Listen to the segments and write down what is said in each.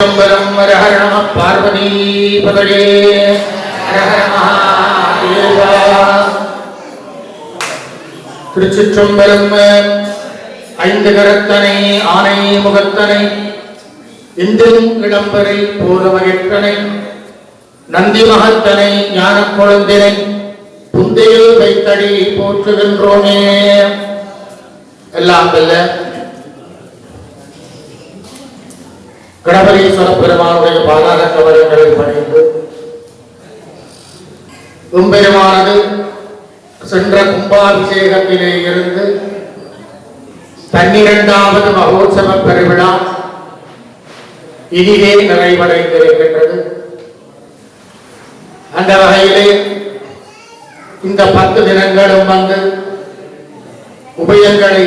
சிதம்பரம் ஹர நம பார்வதி பதே திருச்சிற்றம்பலம் ஐந்து கரத்தனை ஆனை முகத்தனை இந்தும் இடம்பரை போலவகற்றனை நந்தி மகத்தனை ஞான குழந்தினை புந்தையில் வைத்தடி போற்றுகின்றோமே எல்லாம் வெல்ல கடவுளீஸ்வர பெருமானுடைய பாதார கவலங்களை பணிந்து கும்பெருமானது சென்ற கும்பாபிஷேகத்திலே இருந்து பன்னிரண்டாவது மகோத்சவ பெருவிழா இனிதே நிறைவடைந்திருக்கின்றது. அந்த வகையிலே இந்த பத்து தினங்களும் வந்து உபயங்களை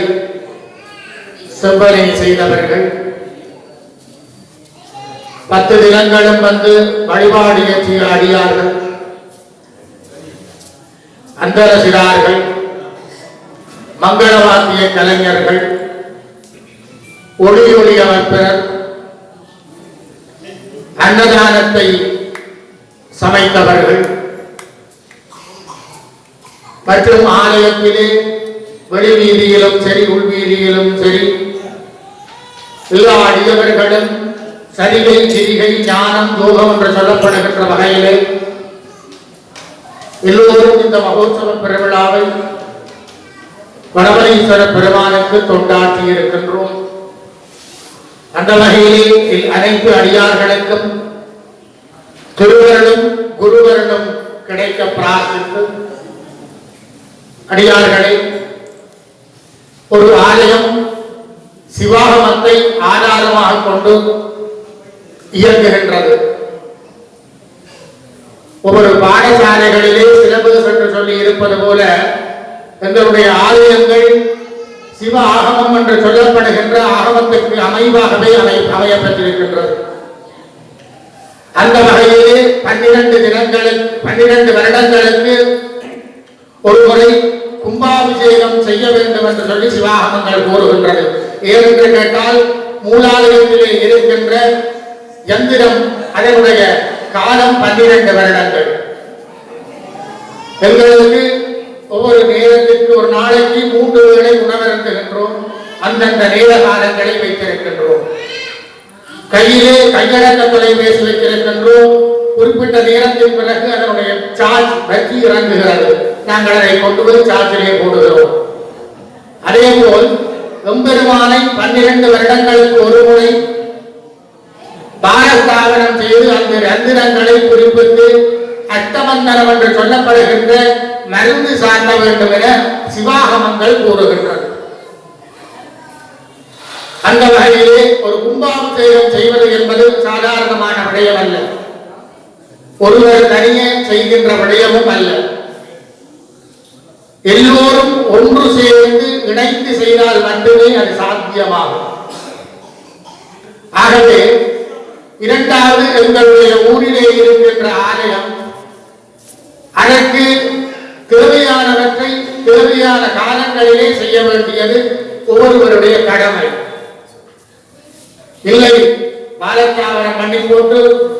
செவ்வனை செய்தவர்கள் பத்து தினங்களும் வந்து வழிபாடு இயற்றிய அடியார்கள். அந்தரசிடார்கள் மங்களவாத்திய கலைஞர்கள் ஒளியொளி அமைப்பினர் அன்னதானத்தை சமைத்தவர்கள் மற்றும் ஆலயத்திலே வெளி வீதியிலும் சரி உள்வீதியிலும் சரி எல்லா அடியவர்கள் சரிகை சிரிகை ஞானம் யோகம் என்று சொல்லப்படுகின்ற வகையிலே எல்லோரும் இந்த மகோத்சவ பெருவிழாவை வடமலீஸ்வர பெருமானுக்கு தொண்டாற்றி இருக்கின்றோம். அந்த வகையிலே அனைத்து அடியார்களுக்கும் திருவருளும் குருவருளும் கிடைக்க பிரார்த்தித்து அடியார்களை ஒரு ஆலயம் சிவாகமத்தை ஆதாரமாக கொண்டு இயங்குகின்றது. ஒவ்வொரு பாடசாலைகளிலே சிலபஸ் என்று சொல்லி இருப்பது போல எங்களுடைய ஆலயங்கள் சிவ ஆகமம் என்று சொல்லப்படுகின்ற ஆகமத்திற்கு அமைவாகவே அமை அமைய பெற்றிருக்கின்றது அந்த வகையிலே பன்னிரண்டு தினங்களுக்கு பன்னிரண்டு வருடங்களுக்கு ஒரு முறை கும்பாபிஷேகம் செய்ய வேண்டும் என்று சொல்லி சிவாகமங்கள் கூறுகின்றது ஏனென்று கேட்டால் மூலாலயத்திலே இருக்கின்ற யந்திரம் அதனுடைய காலம் பன்னிரண்டு வருடங்கள். எங்களுக்கு ஒவ்வொரு நேரத்திற்கு ஒரு நாளைக்கு மூன்று வேளை உணவருந்துகின்றோம் அந்தந்த நேர காலங்களை வைத்திருக்கின்றோம். கையிலே கையடக்க தொலைபேசி வைத்திருக்கின்றோம். குறிப்பிட்ட நேரத்தின் பிறகு அதனுடைய சார்ஜ் வச்சு இறங்குகிறது. நாங்கள் அதை கொண்டு போய் சார்ஜிலே போடுகிறோம். அதே போல் எம்பெருமானை பன்னிரண்டு வருடங்களுக்கு ஒரு முறை பாரஸ்தாபனம் செய்து அந்த ரந்திரங்களை குறிப்பிட்டு அஷ்டமந்தரம் என்று சொல்லப்படுகின்ற மருந்து சார்ந்த வேண்டும் என சிவாகமங்கள் கூறுகின்றது. அந்த வகையிலே ஒரு கும்பாபிஷேகம் செய்வது என்பது சாதாரணமான விடயம் அல்ல ஒருவர் தனியே செய்கின்ற விடயமும் அல்ல. எல்லோரும் ஒன்று சேர்ந்து இணைந்து செய்தால் மட்டுமே அது சாத்தியமாகும். ஆகவே இரண்டாவது எங்களுடைய ஊரிலே இருக்கின்ற ஆலயம். அதற்கு தேவையானவற்றை தேவையான காலங்களிலே செய்ய வேண்டியது ஒவ்வொருவருடைய கடமை. இல்லை பாலத்தாவரம் பண்ணி போட்டு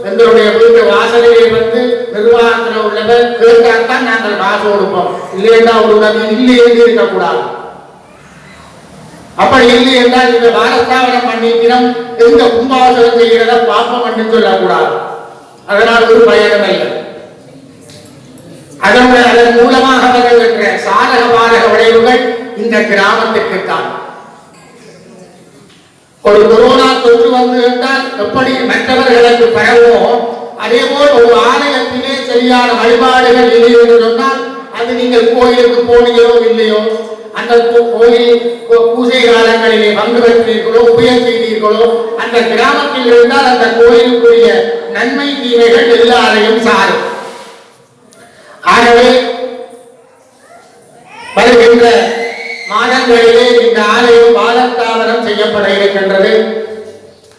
எங்களுடைய வீட்டு வாசலிலே வந்து நிர்வாகத்தில் உள்ளவர் கேட்டால் தான் நாங்கள் காசு கொடுப்போம். இல்லைன்னா ஒரு உதவி இல்லை இருக்கக்கூடாது. அப்படி இல்லை என்றால் இந்த பாலஸ்தாபனம் பண்ணிக்கிறோம் எந்த கும்பாசனம் செய்கிறத பாப்பம் என்று சொல்லக்கூடாது. அதனால் ஒரு பயணம் இல்லை. அதனுடைய அதன் மூலமாக வருகின்ற சாதக பாதக விளைவுகள் இந்த கிராமத்திற்கு தான் ஒரு கொரோனா தொற்று வந்து என்றால் எப்படி மற்றவர்களுக்கு பரவுமோ அதே போல் ஒரு ஆலயத்திலே சரியான வழிபாடுகள் இல்லை என்று சொன்னால் அது நீங்கள் கோயிலுக்கு போனீங்களோ இல்லையோ அந்த கோயில் பூஜை காலங்களிலே பங்கு பெற்றீர்களோ உபயம் செய்தீர்களோ அந்த கிராமத்தில் இருந்தால் அந்த கோயிலுக்குரிய நன்மை தீமைகள் எல்லாரையும் சாரும். ஆகவே வருகின்ற மாதங்களிலே இந்த ஆலயம் பாலத்தாவரம் செய்யப்பட இருக்கின்றது.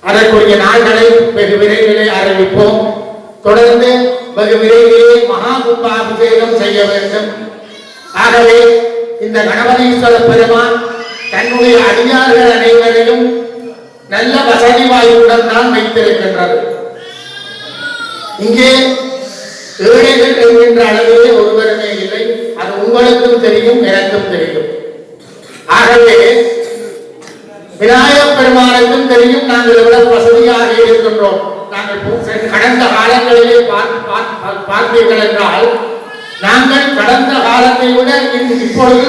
அதற்குரிய நாள்களை வெகு விரைவிலே அறிவிப்போம். தொடர்ந்து வெகு விரைவிலே மகா கும்பாபிஷேகம் செய்ய வேண்டும். ஆகவே இந்த கணபதீஸ்வர பெருமான் தன்னுடைய அடியார்கள் அனைவரையும் நல்ல வசதி வாய்ப்புடன் தான் வைத்திருக்கின்றது. இங்கே ஏழைகள் என்கின்ற அளவிலே ஒருவருமே இல்லை. அது உங்களுக்கும் தெரியும் எனக்கும் தெரியும். ஆகவே விநாயகப் பெருமானுக்கும் தெரியும் நாங்கள் எவ்வளவு வசதியாக இருக்கின்றோம். நாங்கள் கடந்த காலங்களிலே பார்த்து- பார்த்து- பார்த்து- பார்த்தீர்கள் என்றால் நாங்கள் கடந்த காலத்தை விட இன்று இப்பொழுது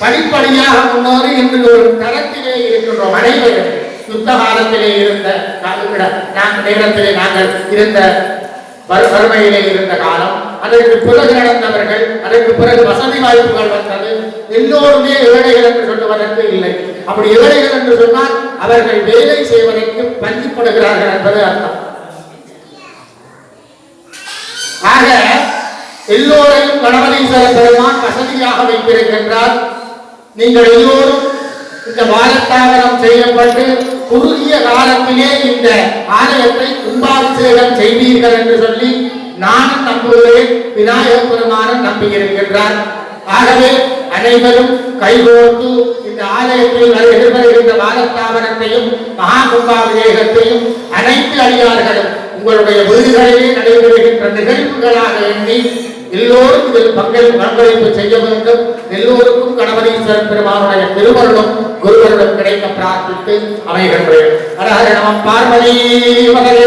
படிப்படியாக முன்னேறி இன்று ஒரு தரத்திலே இருக்கின்றோம். அனைவரும் யுத்த காலத்திலே இருந்த நாங்கள் நேரத்திலே நாங்கள் இருந்த வறுமையிலே இருந்த காலம் அதற்கு பிறகு நடந்தவர்கள் அதற்கு பிறகு வசதி வாய்ப்புகள் வந்தது எல்லோருமே ஏழைகள் என்று சொல்லுவதற்கு இல்லை. அப்படி ஏழைகள் என்று சொன்னால் அவர்கள் வேலை செய்வதற்கு பஞ்சிப்படுகிறார்கள் என்பது அர்த்தம். ஆக எல்லோரையும் கணவனீஸ்வர பெருமான் வசதியாக வைத்திருக்கின்றார். நீங்கள் எல்லோரும் இந்த வாரத்தாவரம் செய்யப்பட்டு குறுகிய காலத்திலே இந்த ஆலயத்தை கும்பாபிஷேகம் செய்வீர்கள் என்று சொல்லி நானும் நம்புகிறேன் விநாயக பெருமானும் நம்பியிருக்கின்றார். ஆகவே அனைவரும் கைகோர்த்து இந்த ஆலயத்தில் வரு- எதிர்வருகின்ற வாரத்தாவரத்தையும் மகா கும்பாபிஷேகத்தையும் அனைத்து அடியார்களும் உங்களுடைய வீடுகளிலே நடைபெறுகின்ற நிகழ்வுகளாக எண்ணி எல்லோரும் இதில் பங்களிப்பு பங்களிப்பு செய்ய வேண்டும். எல்லோருக்கும் கணபதீஸ்வரன் பெருமானுடைய திருவருளும் குருவருளும் கிடைக்க பிரார்த்தித்து அமைகின்றேன். பார்வதி மகளே.